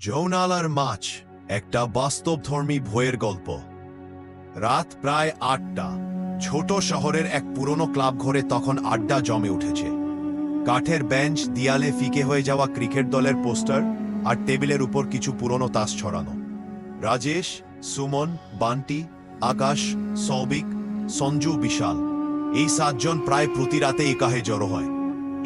যৌনালার মাছ, একটা বাস্তবধর্মী ভয়ের গল্প। রাত প্রায় আটটা। ছোট শহরের এক পুরনো ক্লাব ঘরে তখন আড্ডা জমে উঠেছে। কাঠের বেঞ্চ, দিয়ালে ফিকে হয়ে যাওয়া ক্রিকেট দলের পোস্টার আর টেবিলের উপর কিছু পুরনো তাস ছড়ানো। রাজেশ, সুমন, বান্টি, আকাশ সৌবিক সঞ্জু, বিশাল, এই সাতজন প্রায় প্রতি রাতে একাহে জড়ো হয়।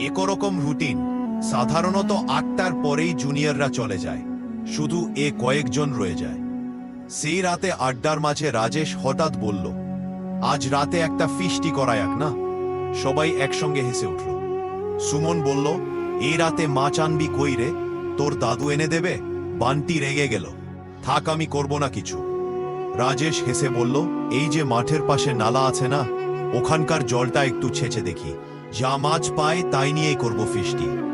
একরকম রুটিন। সাধারণত আটটার পরেই জুনিয়ররা চলে যায়। শুধু এ কয়েকজন রয়ে যায়। সেই রাতে আড্ডার মাঝে রাজেশ হঠাৎ বলল, আজ রাতে একটা ফিস্টি করা করায়াক না? সবাই একসঙ্গে হেসে উঠল। সুমন বলল, এই রাতে মাছ আনবি কই রে? তোর দাদু এনে দেবে? বান্টি রেগে গেল। থাক, আমি করব না কিছু। রাজেশ হেসে বলল, এই যে মাঠের পাশে নালা আছে না, ওখানকার জলটা একটু ছেঁচে দেখি। যা মাছ পায় তাই নিয়েই করব ফিস্টি।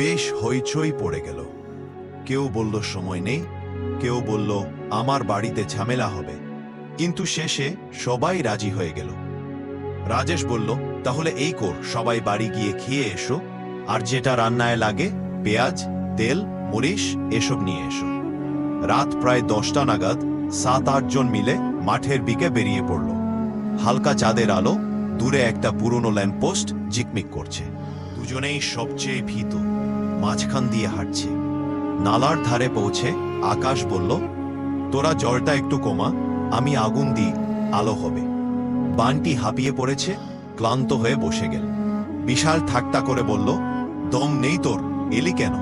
বেশ হইচই পড়ে গেল। কেউ বলল, সময় নেই। কেউ বলল, আমার বাড়িতে ঝামেলা হবে। কিন্তু শেষে সবাই রাজি হয়ে গেল। রাজেশ বলল, তাহলে এই কর, সবাই বাড়ি গিয়ে খেয়ে এসো। আর যেটা রান্নায় লাগে, পেঁয়াজ, তেল, মরিচ, এসব নিয়ে এসো। রাত প্রায় দশটা নাগাদ সাত আটজন মিলে মাঠের দিকে বেরিয়ে পড়ল। হালকা চাঁদের আলো, দূরে একটা পুরনো ল্যাম্পপোস্ট জিকমিক করছে। দুজনেই সবচেয়ে ভীত। মাঝখান দিয়ে হাঁটছে। নালার ধারে পৌঁছে আকাশ বলল, তোরা জলটা একটু কমা, আমি আগুন দিই, আলো হবে। বানটি হাঁপিয়ে পড়েছে, ক্লান্ত হয়ে বসে গেল। বিশাল ঠাট্টা করে বলল, দম নেই তোর, এলি কেন?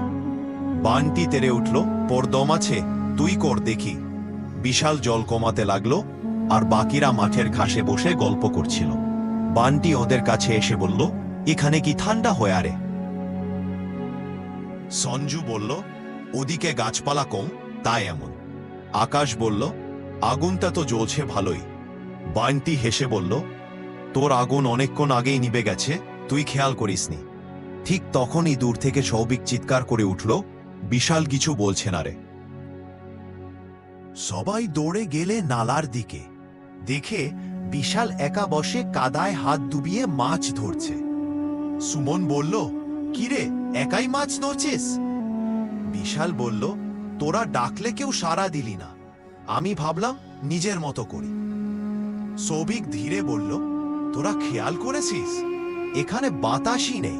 বানটি তেরে উঠল পর দম আছে, তুই কর দেখি। বিশাল জল কমাতে লাগল, আর বাকিরা মাঠের ঘাসে বসে গল্প করছিল। বানটি ওদের কাছে এসে বলল, এখানে কি ঠান্ডা হয় আরে? সঞ্জু বলল, ওদিকে গাছপালা কম, তাই এমন। আকাশ বলল, আগুনটা তো জ্বলছে ভালোই। বান্টি হেসে বলল, তোর আগুন অনেকক্ষণ আগেই নিবে গেছে, তুই খেয়াল করিসনি। ঠিক তখনই দূর থেকে সৌভিক চিৎকার করে উঠল, বিশাল কিছু বলছে না রে। সবাই দৌড়ে গেলে নালার দিকে। দেখে বিশাল একা বসে কাদায় হাত ডুবিয়ে মাছ ধরছে। সুমন বলল কিরে একাই মাছ ধরছিস বিশাল বলল, তোরা ডাকলে কেউ সাড়া দিলি না। আমি ভাবলাম নিজের মতো করি। সৌভিক ধীরে বলল, তোরা খেয়াল করেছিস? এখানে বাতাসই নেই,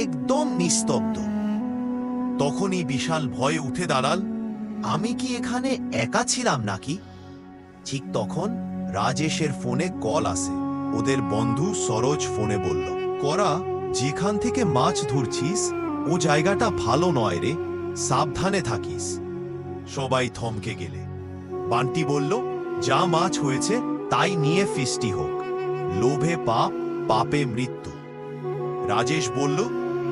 একদম নিস্তব্ধ। তখনই বিশাল ভয়ে উঠে দাঁড়াল, আমি কি এখানে একা ছিলাম নাকি? ঠিক তখন রাজেশের ফোনে কল আসে। ওদের বন্ধু সরোজ ফোনে বলল, করা যেখান থেকে মাছ ধরছিস, ও জায়গাটা ভালো নয় রে, সাবধানে থাকিস। সবাই থমকে গেলে। বান্টি বলল, যা মাছ হয়েছে, তাই নিয়ে ফিস্টি হোক। লোভে পাপ, পাপে মৃত্যু। রাজেশ বলল,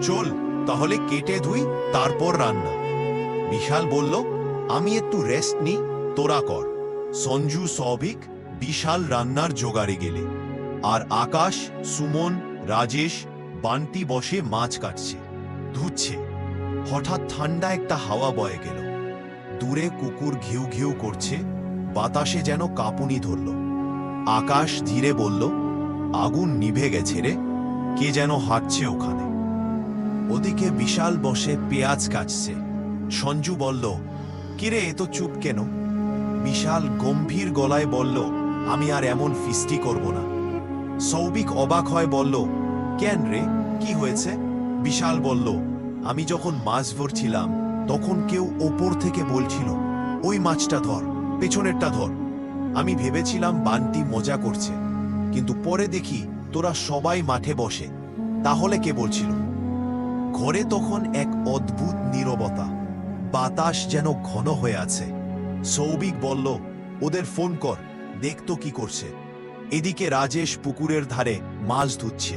চল, তাহলে কেটে ধুই, তারপর রান্না। বিশাল বলল, আমি একটু রেস্ট নি তোরা কর। সঞ্জু সৌভিক বিশাল রান্নার জোগাড়ে গেলে। আর আকাশ, সুমন, রাজেশ বান্টি বসে মাছ কাটছে, ধুচ্ছে। হঠাৎ ঠান্ডা একটা হাওয়া বয়ে গেল। দূরে কুকুর ঘিউ ঘিউ করছে, বাতাসে যেন কাঁপুনি ধরল। আকাশ ধীরে বলল, আগুন নিভে গেছে রে, কে যেন হাঁটছে ওখানে? ওদিকে বিশাল বসে পেঁয়াজ কাটছে। সঞ্জু বলল, কিরে এত চুপ কেন? বিশাল গম্ভীর গলায় বলল, আমি আর এমন ফিস্টি করব না। সৌভিক অবাক হয় বলল কেন রে কি হয়েছে? বিশাল বলল, আমি যখন মাছ ধরছিলাম, তখন কেউ ওপর থেকে বলছিল, ওই মাছটা ধর, পেছনেরটা ধর আমি ভেবেছিলাম বানটি মজা করছে, কিন্তু পরে দেখি তোরা সবাই মাঠে বসে, তাহলে কে বলছিল? ঘরে তখন এক অদ্ভুত নীরবতা, বাতাস যেন ঘন হয়ে আছে। সৌভিক বলল, ওদের ফোন কর দেখতো কি করছে। এদিকে রাজেশ পুকুরের ধারে মাছ ধুচ্ছে।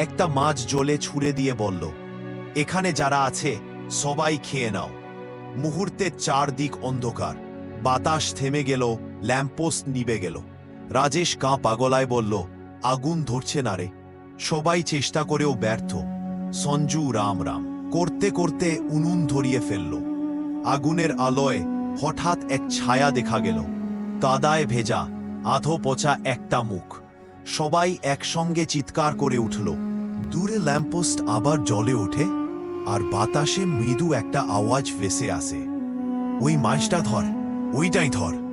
একটা মাছ জলে ছুঁড়ে দিয়ে বলল, এখানে যারা আছে, সবাই খেয়ে নাও। মুহূর্তে চারদিক অন্ধকার। বাতাস থেমে গেল ল্যাম্পোস্ট নিবে গেল। রাজেশ কাঁ পাগলায় বলল, আগুন ধরছে না রে। সবাই চেষ্টা করেও ব্যর্থ। সঞ্জু রাম রাম। করতে করতে উনুন ধরিয়ে ফেলল। আগুনের আলোয় হঠাৎ এক ছায়া দেখা গেল। কাদায় ভেজা, আধো পচা একটা মুখ। সবাই একসঙ্গে চিৎকার করে উঠল। দূরে ল্যাম্পোস্ট আবার জলে ওঠে, আর বাতাসে মৃদু একটা আওয়াজ ভেসে আসে। ওই মাছটা ধর, ওইটাই ধর।